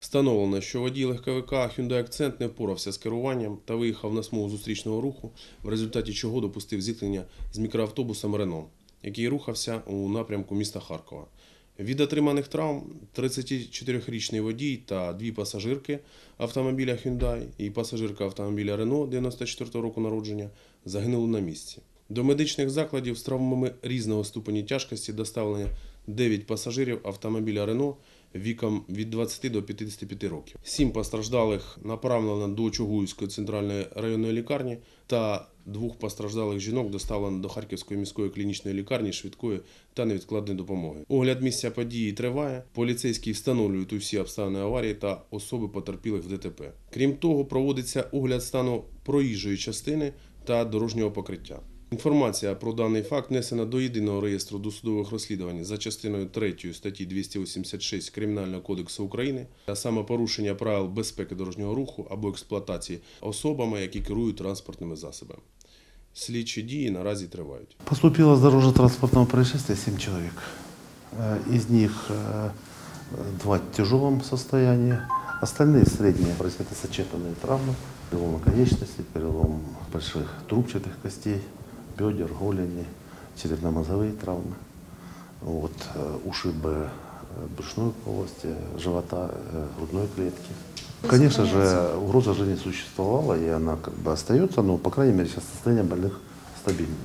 Встановлено, що водій легковика Hyundai Accent не впорався з керуванням та виїхав на смугу зустрічного руху, в результаті чого допустив зіткнення з мікроавтобусом Рено, який рухався у напрямку міста Харкова. Від отриманих травм 34-річний водій та дві пасажирки автомобіля Hyundai і пасажирка автомобіля Renault 94 року народження загинули на місці. До медичних закладів з травмами різного ступені тяжкості доставлено 9 пасажирів автомобіля Renault віком від 20 до 55 років. Сім постраждалих направлено до Чугуївської центральної районної лікарні та двох постраждалих жінок доставлено до Харківської міської клінічної лікарні швидкої та невідкладної допомоги. Огляд місця події триває. Поліцейські встановлюють усі обставини аварії та особи потерпілих в ДТП. Крім того, проводиться огляд стану проїжджої частини та дорожнього покриття. Інформація про даний факт внесена до єдиного реєстру досудових розслідувань за частиною 3 статті 286 Кримінального кодексу України, а саме порушення правил безпеки дорожнього руху або експлуатації особами, які керують транспортними засобами. Слідчі дії наразі тривають. Поступило с дорожно-транспортного происшествия 7 человек. Э, Из них э, два в тяжелом состоянии, остальные средние. Это сочетанные травмы, перелом конечностей, перелом больших трубчатых костей, Бедер, голени, черепно-мозговые травмы, вот, э, ушибы э, брюшной полости, живота, э, грудной клетки. Конечно же, угроза жизни существовала, и она как бы остается, но, по крайней мере, сейчас состояние больных стабильное.